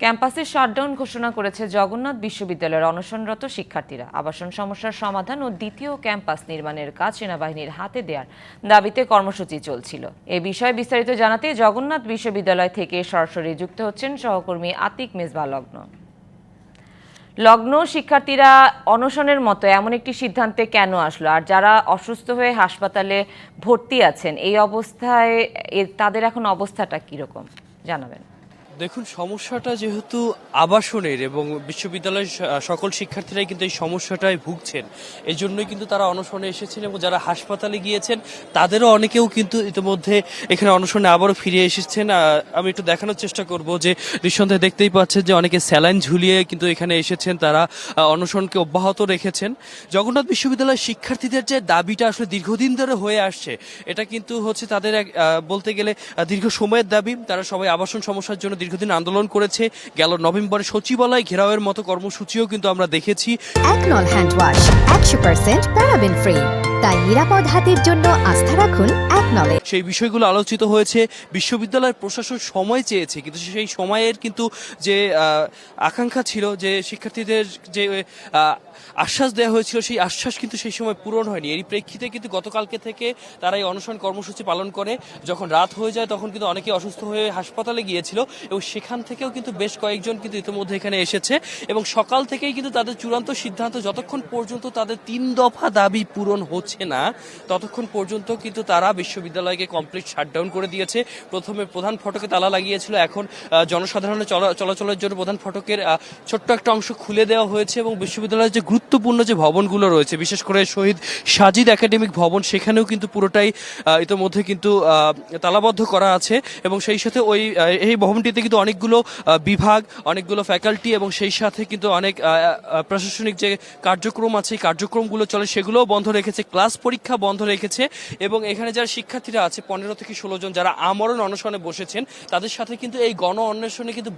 ক্যাম্পাসে শাটডাউন ঘোষণা করেছে জগন্নাথ বিশ্ববিদ্যালয়ের অনশনরত শিক্ষার্থীরা। আবাসন সমস্যার সমাধান ও দ্বিতীয় ক্যাম্পাস নির্মাণের কাজ সেনাবাহিনীর হাতে দেওয়ার দাবিতে কর্মসূচি চলছিল। এ বিষয়ে বিস্তারিত জানাতে জগন্নাথ বিশ্ববিদ্যালয় থেকে সরাসরি যুক্ত হচ্ছেন সহকর্মী আতিক মেজবা লগ্ন। লগ্ন শিক্ষার্থীরা অনশনের মতো এমন একটি সিদ্ধান্তে কেন আসলো? আর যারা অসুস্থ হয়ে হাসপাতালে ভর্তি আছেন, এই অবস্থায় তাদের এখন অবস্থাটা কীরকম? জানাবেন। দেখুন, সমস্যাটা যেহেতু আবাসনের এবং বিশ্ববিদ্যালয়ের সকল শিক্ষার্থীরাই কিন্তু এই সমস্যাটায় ভুগছেন। এই জন্যই কিন্তু তারা অনশনে এসেছেন এবং যারা হাসপাতালে গিয়েছেন, তাদেরও অনেকেও কিন্তু ইতিমধ্যে এখানে অনশনে আবারও ফিরে এসেছেন। আমি একটু দেখানোর চেষ্টা করব যে নিঃসন্দেহে দেখতেই পাচ্ছেন যে অনেকে স্যালাইন ঝুলিয়ে কিন্তু এখানে এসেছেন, তারা অনশনকে অব্যাহত রেখেছেন। জগন্নাথ বিশ্ববিদ্যালয়ের শিক্ষার্থীদের যে দাবিটা আসলে দীর্ঘদিন ধরে হয়ে আসছে, এটা কিন্তু হচ্ছে তাদের বলতে গেলে দীর্ঘ সময়ের দাবি। তারা সবাই আবাসন সমস্যার জন্য দীর্ঘদিন আন্দোলন করেছে গেল নভেম্বরে সচিবালয় ঘেরাওয়ের মতো কর্মসূচিও কিন্তু আমরা দেখেছি। একশো ফ্রি তাই নিরাপদ হাতের জন্য আস্থা রাখুন একনলে সেই বিষয়গুলো আলোচিত হয়েছে, বিশ্ববিদ্যালয়ের প্রশাসন সময় চেয়েছে, কিন্তু সেই সময়ের কিন্তু যে আকাঙ্ক্ষা ছিল যে, শিক্ষার্থীদের যে আশ্বাস দেওয়া হয়েছিল, সেই আশ্বাস কিন্তু সেই সময় পূরণ হয়নি। এরই প্রেক্ষিতে কিন্তু গতকালকে থেকে তারা এই অনশন কর্মসূচি পালন করে। যখন রাত হয়ে যায়, তখন কিন্তু অনেকে অসুস্থ হয়ে হাসপাতালে গিয়েছিল এবং সেখান থেকেও কিন্তু বেশ কয়েকজন কিন্তু ইতিমধ্যে এখানে এসেছে এবং সকাল থেকেই কিন্তু তাদের চূড়ান্ত সিদ্ধান্ত, যতক্ষণ পর্যন্ত তাদের তিন দফা দাবি পূরণ হচ্ছে না। ততক্ষণ পর্যন্ত কিন্তু তারা বিশ্ববিদ্যালয়কে কমপ্লিট শাটডাউন করে দিয়েছে। প্রথমে প্রধান ফটকে তালা লাগিয়েছিল। এখন জনসাধারণের চলা- চলাচলের জন্য প্রধান ফটকের ছোট্ট একটা অংশ খুলে দেওয়া হয়েছে এবং বিশ্ববিদ্যালয়ের যে গুরুত্বপূর্ণ যে ভবনগুলো রয়েছে, বিশেষ করে শহীদ সাজিদ একাডেমিক ভবন, সেখানেও কিন্তু পুরোটাই ইতোমধ্যে কিন্তু তালাবদ্ধ করা আছে এবং সেই সাথে ওই এই ভবনটিতে কিন্তু অনেকগুলো বিভাগ, অনেকগুলো ফ্যাকাল্টি এবং সেই সাথে কিন্তু অনেক প্রশাসনিক যে কার্যক্রম আছে কার্যক্রমগুলো চলে, সেগুলোও বন্ধ রেখেছে। ক্লাস পরীক্ষা বন্ধ রেখেছে এবং এখানে যারা শিক্ষার্থীরা আছে, পনেরো থেকে ষোলো জন যারা আমরণ অনশনে বসেছেন, তাদের সাথে কিন্তু এই গণ অন্বেষণে কিন্তু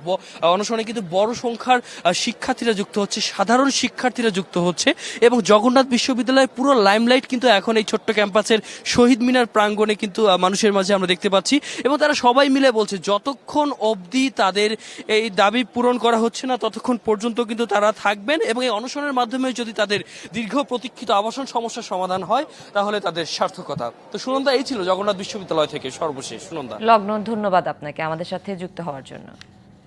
অনশনে কিন্তু বড় সংখ্যার শিক্ষার্থীরা যুক্ত হচ্ছে, সাধারণ শিক্ষার্থীরা যুক্ত হচ্ছে এবং জগন্নাথ বিশ্ববিদ্যালয়ের পুরো লাইমলাইট কিন্তু এখন এই ছোট্ট ক্যাম্পাসের শহীদ মিনার প্রাঙ্গণে কিন্তু মানুষের মাঝে আমরা দেখতে পাচ্ছি এবং তারা সবাই মিলে বলছে, যতক্ষণ অবধি তাদের এই দাবি পূরণ করা হচ্ছে না, ততক্ষণ পর্যন্ত কিন্তু তারা থাকবেন এবং এই অনশনের মাধ্যমে যদি তাদের দীর্ঘ প্রতীক্ষিত আবাসন সমস্যার সমাধান হয়, তাহলে তাদের সার্থকতা। তো সুনন্দা, এই ছিল জগন্নাথ বিশ্ববিদ্যালয় থেকে সর্বশেষ। সুনন্দা। লগ্ন, ধন্যবাদ আপনাকে আমাদের সাথে যুক্ত হওয়ার জন্য।